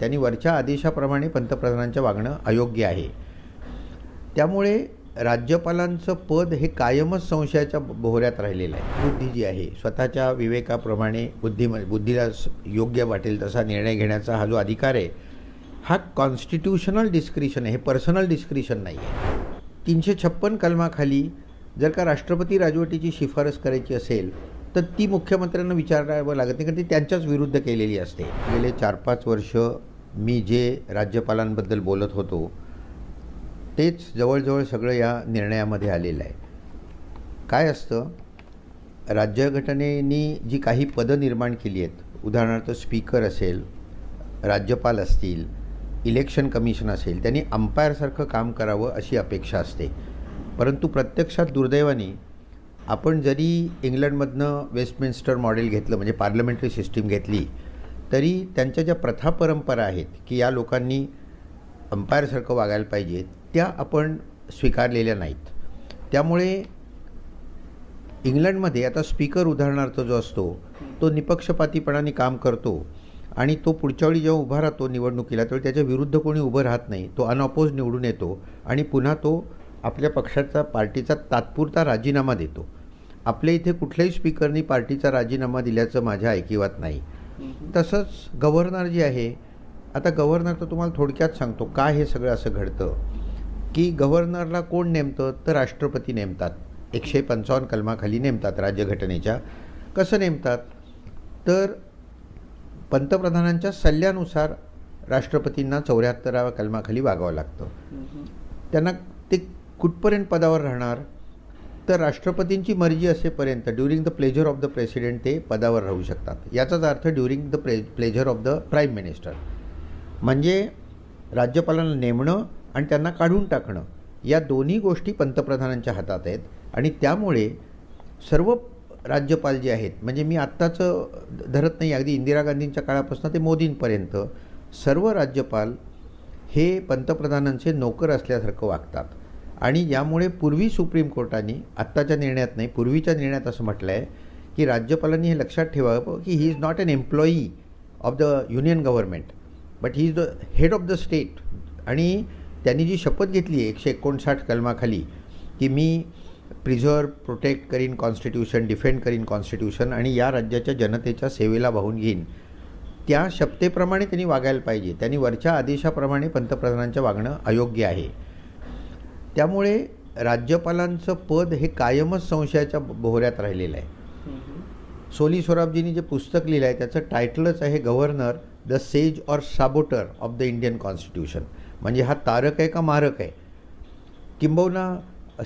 त्यांनी वरच्या आदेशाप्रमाणे पंतप्रधानांच्या वागणं अयोग्य आहे. त्यामुळे राज्यपालांचं पद हे कायमच संशयाच्या भोवऱ्यात राहिलेलं आहे. बुद्धी जी आहे स्वतःच्या विवेकाप्रमाणे बुद्धी बुद्धीला योग्य वाटेल तसा निर्णय घेण्याचा हा जो अधिकार आहे हा कॉन्स्टिट्यूशनल डिस्क्रिशन आहे हे पर्सनल डिस्क्रिशन नाही आहे. तीनशे छप्पन कलमाखाली जर का राष्ट्रपती राजवटीची शिफारस करायची असेल तर ती मुख्यमंत्र्यांना विचारावं लागत नाही कारण ती त्यांच्याच विरुद्ध केलेली असते. गेले चार पाच वर्ष मी जे राज्यपालांबद्दल बोलत होतो तेच जवळजवळ सगळं या निर्णयामध्ये आलेलं आहे. काय असतं? राज्यघटनेनी जी काही पदं निर्माण केली आहेत उदाहरणार्थ स्पीकर असेल राज्यपाल असतील इलेक्शन कमिशन असेल त्यांनी अंपायरसारखं काम करावं अशी अपेक्षा असते. परंतु प्रत्यक्षात दुर्दैवाने आपण जरी इंग्लंडमधनं वेस्टमिन्स्टर मॉडेल घेतलं म्हणजे पार्लमेंटरी सिस्टीम घेतली तरी त्यांच्या ज्या प्रथा परंपरा आहेत की या लोकांनी अंपायरसारखं वागायला पाहिजे त्या आपण स्वीकारलेल्या नाहीत. त्यामुळे इंग्लंडमध्ये आता स्पीकर उदाहरणार्थ जो असतो तो निपक्षपातीपणाने काम करतो आणि तो पुढच्या वेळी जेव्हा उभा राहतो निवडणुकीला त्यावेळी त्याच्या विरुद्ध कोणी उभं राहत नाही. तो अनऑपोज निवडून येतो आणि पुन्हा तो आपल्या पक्षाचा पार्टीचा तात्पुरता राजीनामा देतो. आपल्या इथे कुठल्याही स्पीकरनी पार्टीचा राजीनामा दिल्याचं माझ्या ऐकिवात नाही. तसंच गव्हर्नर जे आहे आता गव्हर्नर तर तुम्हाला थोडक्यात सांगतो का हे सगळं असं घडतं. की गव्हर्नरला कोण नेमतं? तर राष्ट्रपती नेमतात. एकशे पंचावन्न कलमाखाली नेमतात राज्यघटनेच्या. कसं नेमतात? तर पंतप्रधानांच्या सल्ल्यानुसार राष्ट्रपतींना चौऱ्याहत्तराव्या कलमाखाली वागावं लागतं. त्यांना ते कुठपर्यंत पदावर राहणार? तर राष्ट्रपतींची मर्जी असेपर्यंत during the pleasure of the president ते पदावर राहू शकतात. याचाच अर्थ during the play pleasure of the prime minister म्हणजे राज्यपालांना नेमणं आणि त्यांना काढून टाकणं या दोन्ही गोष्टी पंतप्रधानांच्या हातात आहेत. आणि त्यामुळे सर्व राज्यपाल जे आहेत म्हणजे मी आत्ताचं धरत नाही अगदी इंदिरा गांधींच्या काळापासून ते मोदींपर्यंत सर्व राज्यपाल हे पंतप्रधानांचे नोकर असल्यासारखं वागतात. आणि यामुळे पूर्वी सुप्रीम कोर्टाने आत्ताच्या निर्णयात नाही पूर्वीच्या निर्णयात असं म्हटलं आहे की राज्यपालांनी हे लक्षात ठेवावं की he is not an employee of the union government but he is the head of the state आणि त्यांनी जी शपथ घेतली आहे एकशे एकोणसाठ कलमाखाली की मी प्रिझर्व प्रोटेक्ट करीन कॉन्स्टिट्यूशन डिफेंड करीन कॉन्स्टिट्यूशन आणि या राज्याच्या जनतेच्या सेवेला वाहून घेईन. त्या शपथेप्रमाणे त्यांनी वागायला पाहिजे. त्यांनी वरच्या आदेशाप्रमाणे पंतप्रधानांच्या वागणं अयोग्य आहे. त्यामुळे राज्यपालांचं पद हे कायमच संशयाच्या भोवऱ्यात राहिलेलं आहे. सोली सोराबजींनी जे पुस्तक लिहिलं आहे त्याचं टायटलच आहे governor the sage or saboteur of the Indian constitution. म्हणजे हा तारक आहे का मारक आहे? किंबहुना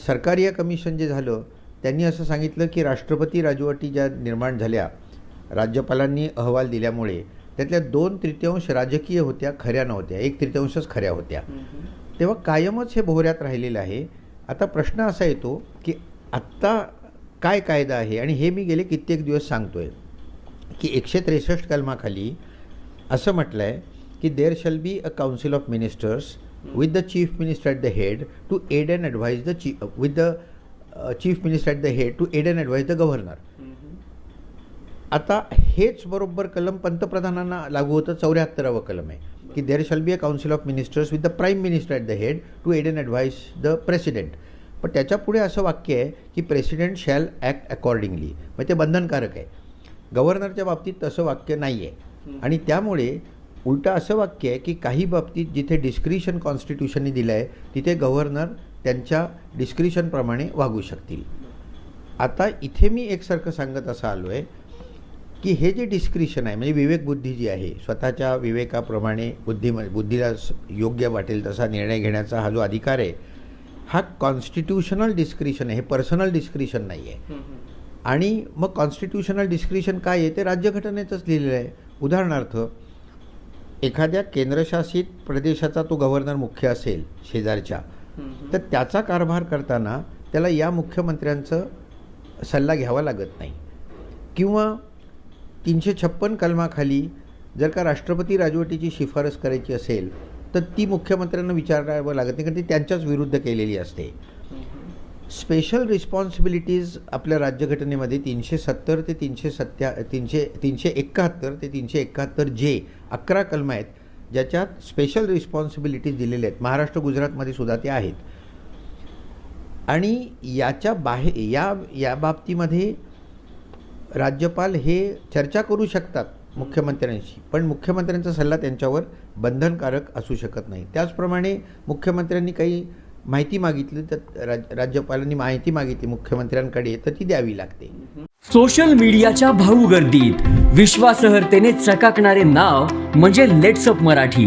सरकारी या कमिशन जे झालं त्यांनी असं सांगितलं की राष्ट्रपती राजवटी ज्या निर्माण झाल्या राज्यपालांनी अहवाल दिल्यामुळे त्यातल्या दोन तृतीयांश राजकीय होत्या खऱ्या नव्हत्या. एक तृतीयांशच खऱ्या होत्या. तेव्हा कायमच हे भोवऱ्यात राहिलेलं आहे. आता प्रश्न असा येतो की आत्ता काय कायदा आहे आणि हे मी गेले कित्येक दिवस सांगतो आहे की एकशे त्रेसष्ट कलमाखाली असं म्हटलं आहे की there shall be a council of ministers with the chief minister at the head to aid and advise the ची with the chief minister at the head to aid and advise the governor आता हेच बरोबर कलम पंतप्रधानांना लागू होतं चौऱ्याहत्तरावं कलम आहे. की there shall be a council of ministers with the prime minister at the head to aid and advise the president पण त्याच्या पुढे असं वाक्य आहे की प्रेसिडेंट शॅल ॲक्ट अकॉर्डिंगली म्हणजे ते बंधनकारक आहे. गव्हर्नरच्या बाबतीत तसं वाक्य नाही आहे आणि त्यामुळे उलटं असं वाक्य आहे की काही बाबतीत जिथे डिस्क्रिशन कॉन्स्टिट्यूशनने दिलं आहे तिथे गव्हर्नर त्यांच्या डिस्क्रिशनप्रमाणे वागू शकतील. आता इथे मी एकसारखं सांगत असं आलो आहे की हे जे डिस्क्रिशन आहे म्हणजे विवेकबुद्धी जी आहे स्वतःच्या विवेकाप्रमाणे बुद्धी बुद्धीला योग्य वाटेल तसा निर्णय घेण्याचा हा जो अधिकार आहे हा कॉन्स्टिट्यूशनल डिस्क्रिशन आहे हे पर्सनल डिस्क्रिशन नाही आहे आणि मग कॉन्स्टिट्यूशनल डिस्क्रिशन काय आहे ते राज्यघटनेतच लिहिलेलं आहे. उदाहरणार्थ एखाद्या केंद्रशासित प्रदेशाचा तो गव्हर्नर मुख्य असेल शेजारच्या तर त्याचा कारभार करताना त्याला या मुख्यमंत्र्यांचं सल्ला घ्यावा लागत नाही. किंवा तीनशे छप्पन कलमाखाली जर का राष्ट्रपती राजवटीची शिफारस करायची असेल तर ती मुख्यमंत्र्यांना विचारावं लागत नाही कारण ती त्यांच्याच विरुद्ध केलेली असते. स्पेशल रिस्पॉन्सिबिलिटीज आपल्या राज्यघटनेमध्ये तीनशे सत्तर ते तीनशे सत्या तीनशे तीनशे एकाहत्तर ते तीनशे एकाहत्तर जे अकरा कलम आहेत ज्याच्यात स्पेशल रिस्पॉन्सिबिलिटीज दिलेल्या आहेत. महाराष्ट्र गुजरातमध्ये सुद्धा ते आहेत. आणि याच्या बाहेर या या बाबतीमध्ये राज्यपाल हे चर्चा करू शकतात मुख्यमंत्र्यांशी पण मुख्यमंत्र्यांचा सल्ला त्यांच्यावर बंधनकारक असू शकत नाही. त्याचप्रमाणे मुख्यमंत्र्यांनी काही माहिती मागितली तर राज राज्यपालांनी माहिती मागितली मुख्यमंत्र्यांकडे तर ती द्यावी लागते. सोशल मीडियाच्या भाऊ गर्दीत विश्वासार्हतेने चकाकणारे नाव म्हणजे लेट्सअप मराठी.